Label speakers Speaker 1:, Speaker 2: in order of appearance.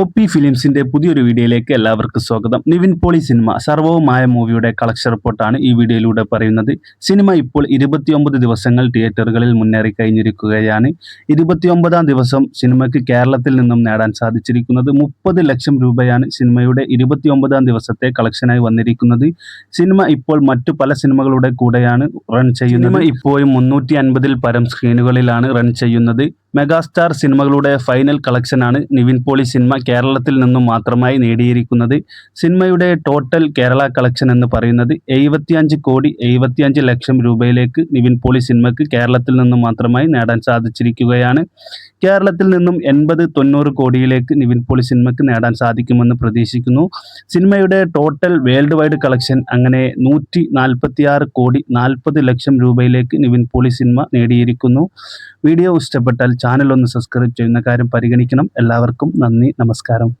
Speaker 1: O P ഫിലിംസിന്റെ പുതിയൊരു വീഡിയോയിലേക്ക് എല്ലാവർക്കും സ്വാഗതം. നിവിൻ പോളി സിനിമ സർവവുമായ മൂവിയുടെ കളക്ഷൻ റിപ്പോർട്ടാണ് ഈ വീഡിയോയിലൂടെ പറയുന്നത്. സിനിമ ഇപ്പോൾ ഇരുപത്തിയൊമ്പത് ദിവസങ്ങൾ തിയേറ്ററുകളിൽ മുന്നേറി കഴിഞ്ഞിരിക്കുകയാണ്. ഇരുപത്തിയൊമ്പതാം ദിവസം സിനിമയ്ക്ക് കേരളത്തിൽ നിന്നും നേടാൻ സാധിച്ചിരിക്കുന്നത് മുപ്പത് ലക്ഷം രൂപയാണ് സിനിമയുടെ ഇരുപത്തിയൊമ്പതാം ദിവസത്തെ കളക്ഷനായി വന്നിരിക്കുന്നത്. സിനിമ ഇപ്പോൾ മറ്റു പല സിനിമകളുടെ കൂടെയാണ് റൺ ചെയ്യുന്നത്. ഇപ്പോഴും മുന്നൂറ്റി അൻപതിൽ പരം സ്ക്രീനുകളിലാണ് റൺ ചെയ്യുന്നത്. മെഗാസ്റ്റാർ സിനിമകളുടെ ഫൈനൽ കളക്ഷനാണ് നിവിൻ പോളി സിനിമ കേരളത്തിൽ നിന്നും മാത്രമായി നേടിയിരിക്കുന്നത്. സിനിമയുടെ ടോട്ടൽ കേരള കളക്ഷൻ എന്ന് പറയുന്നത് എഴുപത്തിയഞ്ച് കോടി എഴുപത്തിയഞ്ച് ലക്ഷം രൂപയിലേക്ക് നിവിൻ പോളി സിനിമയ്ക്ക് കേരളത്തിൽ നിന്നും മാത്രമായി നേടാൻ സാധിച്ചിരിക്കുകയാണ്. കേരളത്തിൽ നിന്നും എൺപത് തൊണ്ണൂറ് കോടിയിലേക്ക് നിവിൻ പോളി സിനിമയ്ക്ക് നേടാൻ സാധിക്കുമെന്ന് പ്രതീക്ഷിക്കുന്നു. സിനിമയുടെ ടോട്ടൽ വേൾഡ് വൈഡ് കളക്ഷൻ അങ്ങനെ നൂറ്റി നാൽപ്പത്തിയാറ് കോടി നാൽപ്പത് ലക്ഷം രൂപയിലേക്ക് നിവിൻ പോളി സിനിമ നേടിയിരിക്കുന്നു. വീഡിയോ ഇഷ്ടപ്പെട്ടാൽ ചാനൽ ഒന്ന് സബ്സ്ക്രൈബ് ചെയ്യുന്ന കാര്യം പരിഗണിക്കണം. എല്ലാവർക്കും നന്ദി നമസ്കാരം.